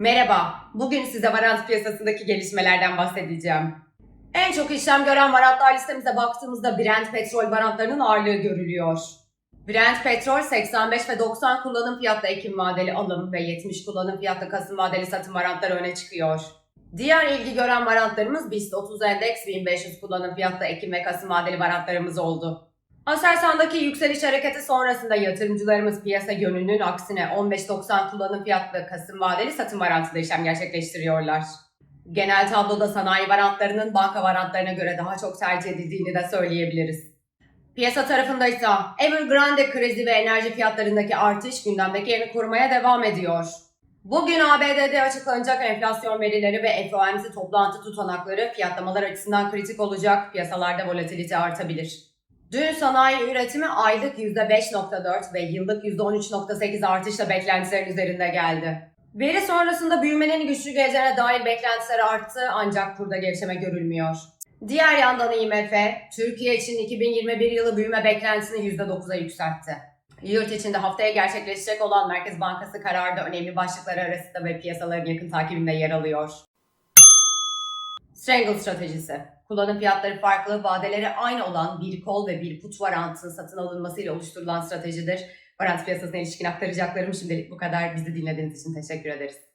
Merhaba, bugün size varant piyasasındaki gelişmelerden bahsedeceğim. En çok işlem gören varantlar listemize baktığımızda Brent petrol varantlarının ağırlığı görülüyor. Brent petrol 85 ve 90 kullanım fiyatlı Ekim vadeli alım ve 70 kullanım fiyatlı Kasım vadeli satım varantları öne çıkıyor. Diğer ilgi gören varantlarımız BIST 30 Endeks 1500 kullanım fiyatlı Ekim ve Kasım vadeli varantlarımız oldu. Aselsan'daki yükseliş hareketi sonrasında yatırımcılarımız piyasa yönünün aksine 15.90 kullanım fiyatlı Kasım vadeli satım varantıda işlem gerçekleştiriyorlar. Genel tabloda sanayi varantlarının banka varantlarına göre daha çok tercih edildiğini de söyleyebiliriz. Piyasa tarafında ise Evergrande krizi ve enerji fiyatlarındaki artış gündemdeki yerini korumaya devam ediyor. Bugün ABD'de açıklanacak enflasyon verileri ve FOMC toplantı tutanakları fiyatlamalar açısından kritik olacak, piyasalarda volatilite artabilir. Dün sanayi üretimi aylık %5.4 ve yıllık %13.8 artışla beklentilerin üzerinde geldi. Veri sonrasında büyümenin güçlü geleceğine dair beklentiler arttı ancak burada gevşeme görülmüyor. Diğer yandan IMF, Türkiye için 2021 yılı büyüme beklentisini %9'a yükseltti. Yurt içinde haftaya gerçekleşecek olan Merkez Bankası kararı da önemli başlıklar arasında ve piyasaların yakın takibinde yer alıyor. Strangle stratejisi. Kullanım fiyatları farklı, vadeleri aynı olan bir kol ve bir put varantının satın alınmasıyla oluşturulan stratejidir. Varant piyasasına ilişkin aktaracaklarım şimdilik bu kadar. Bizi dinlediğiniz için teşekkür ederiz.